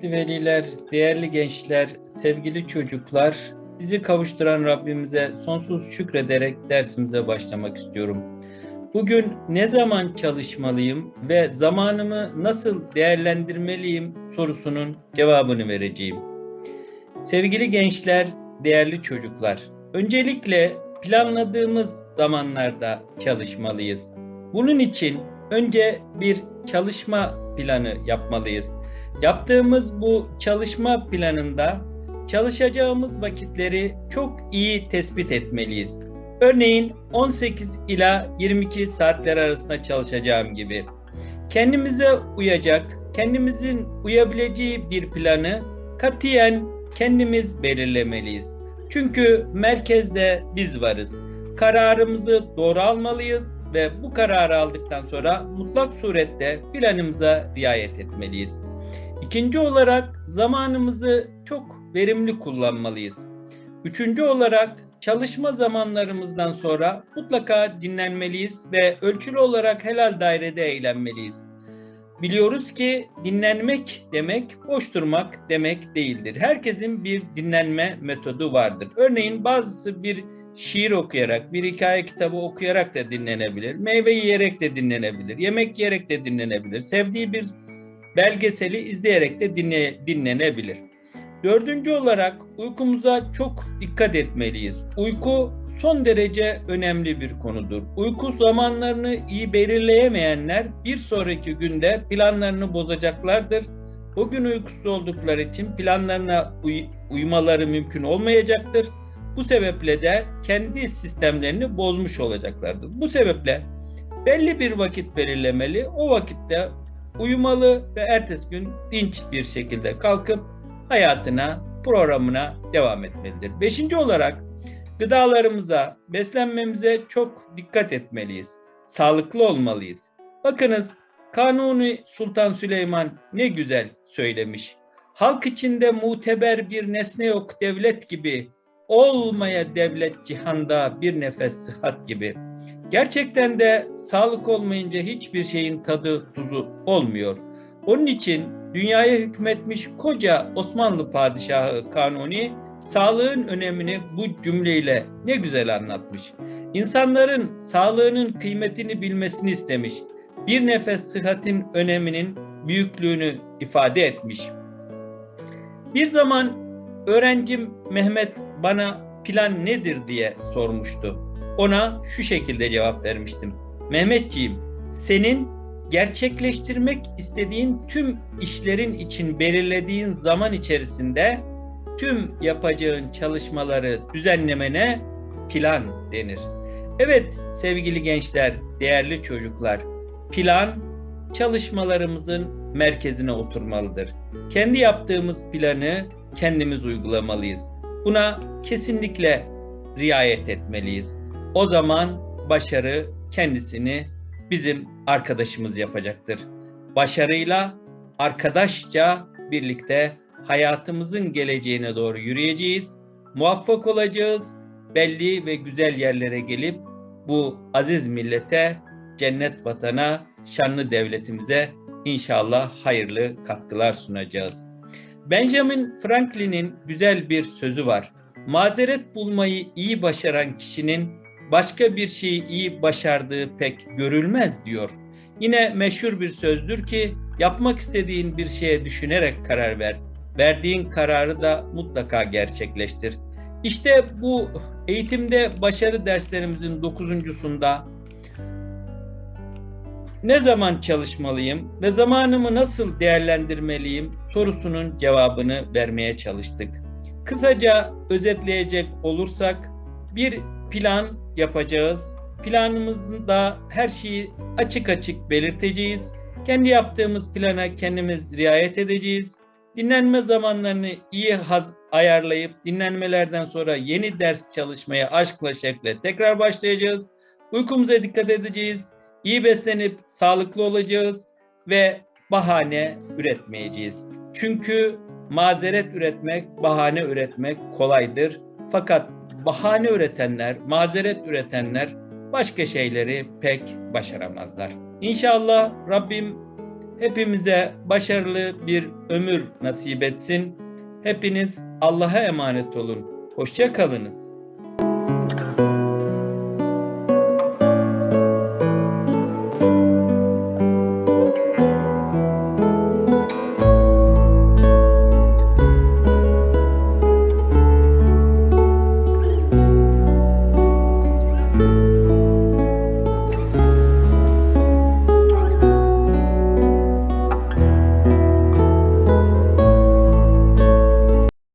Kıymetli veliler, değerli gençler, sevgili çocuklar, bizi kavuşturan Rabbimize sonsuz şükrederek dersimize başlamak istiyorum. Bugün ne zaman çalışmalıyım ve zamanımı nasıl değerlendirmeliyim sorusunun cevabını vereceğim. Sevgili gençler, değerli çocuklar, öncelikle planladığımız zamanlarda çalışmalıyız. Bunun için önce bir çalışma planı yapmalıyız. Yaptığımız bu çalışma planında çalışacağımız vakitleri çok iyi tespit etmeliyiz. Örneğin 18 ila 22 saatler arasında çalışacağım gibi. Kendimize uyacak, kendimizin uyabileceği bir planı katiyen kendimiz belirlemeliyiz. Çünkü merkezde biz varız. Kararımızı doğru almalıyız ve bu kararı aldıktan sonra mutlak surette planımıza riayet etmeliyiz. İkinci olarak zamanımızı çok verimli kullanmalıyız. Üçüncü olarak çalışma zamanlarımızdan sonra mutlaka dinlenmeliyiz ve ölçülü olarak helal dairede eğlenmeliyiz. Biliyoruz ki dinlenmek demek boş durmak demek değildir. Herkesin bir dinlenme metodu vardır. Örneğin bazısı bir şiir okuyarak, bir hikaye kitabı okuyarak da dinlenebilir. Meyve yiyerek de dinlenebilir. Yemek yiyerek de dinlenebilir. Sevdiği bir belgeseli izleyerek de dinle, dinlenebilir. Dördüncü olarak uykumuza çok dikkat etmeliyiz. Uyku son derece önemli bir konudur. Uyku zamanlarını iyi belirleyemeyenler bir sonraki günde planlarını bozacaklardır. O gün uykusuz oldukları için planlarına uy- uymaları mümkün olmayacaktır. Bu sebeple de kendi sistemlerini bozmuş olacaklardır. Bu sebeple belli bir vakit belirlemeli. O vakitte uyumalı ve ertesi gün dinç bir şekilde kalkıp hayatına, programına devam etmelidir. Beşinci olarak gıdalarımıza, beslenmemize çok dikkat etmeliyiz. Sağlıklı olmalıyız. Bakınız Kanuni Sultan Süleyman ne güzel söylemiş. Halk içinde muteber bir nesne yok devlet gibi. Olmaya devlet cihanda bir nefes sıhhat gibi. Gerçekten de sağlık olmayınca hiçbir şeyin tadı tuzu olmuyor. Onun için dünyaya hükmetmiş koca Osmanlı padişahı Kanuni sağlığın önemini bu cümleyle ne güzel anlatmış. İnsanların sağlığının kıymetini bilmesini istemiş. Bir nefes sıhhatin öneminin büyüklüğünü ifade etmiş. Bir zaman öğrencim Mehmet bana plan nedir diye sormuştu. Ona şu şekilde cevap vermiştim. Mehmetciğim, senin gerçekleştirmek istediğin tüm işlerin için belirlediğin zaman içerisinde tüm yapacağın çalışmaları düzenlemene plan denir. Evet sevgili gençler, değerli çocuklar, plan çalışmalarımızın merkezine oturmalıdır. Kendi yaptığımız planı kendimiz uygulamalıyız. Buna kesinlikle riayet etmeliyiz. O zaman başarı kendisini bizim arkadaşımız yapacaktır. Başarıyla arkadaşça birlikte hayatımızın geleceğine doğru yürüyeceğiz. Muvaffak olacağız. Belli ve güzel yerlere gelip bu aziz millete, cennet vatana, şanlı devletimize inşallah hayırlı katkılar sunacağız. Benjamin Franklin'in güzel bir sözü var. Mazeret bulmayı iyi başaran kişinin başka bir şeyi iyi başardığı pek görülmez diyor. Yine meşhur bir sözdür ki yapmak istediğin bir şeye düşünerek karar ver. Verdiğin kararı da mutlaka gerçekleştir. İşte bu eğitimde başarı derslerimizin dokuzuncusunda ne zaman çalışmalıyım ve zamanımı nasıl değerlendirmeliyim sorusunun cevabını vermeye çalıştık. Kısaca özetleyecek olursak bir plan yapacağız. Planımızda her şeyi açık açık belirteceğiz. Kendi yaptığımız plana kendimiz riayet edeceğiz. Dinlenme zamanlarını iyi haz- ayarlayıp dinlenmelerden sonra yeni ders çalışmaya aşkla şevkle tekrar başlayacağız. Uykumuza dikkat edeceğiz. İyi beslenip sağlıklı olacağız ve bahane üretmeyeceğiz. Çünkü mazeret üretmek, bahane üretmek kolaydır. Fakat bahane üretenler, mazeret üretenler başka şeyleri pek başaramazlar. İnşallah Rabbim hepimize başarılı bir ömür nasip etsin. Hepiniz Allah'a emanet olun. Hoşça kalınız.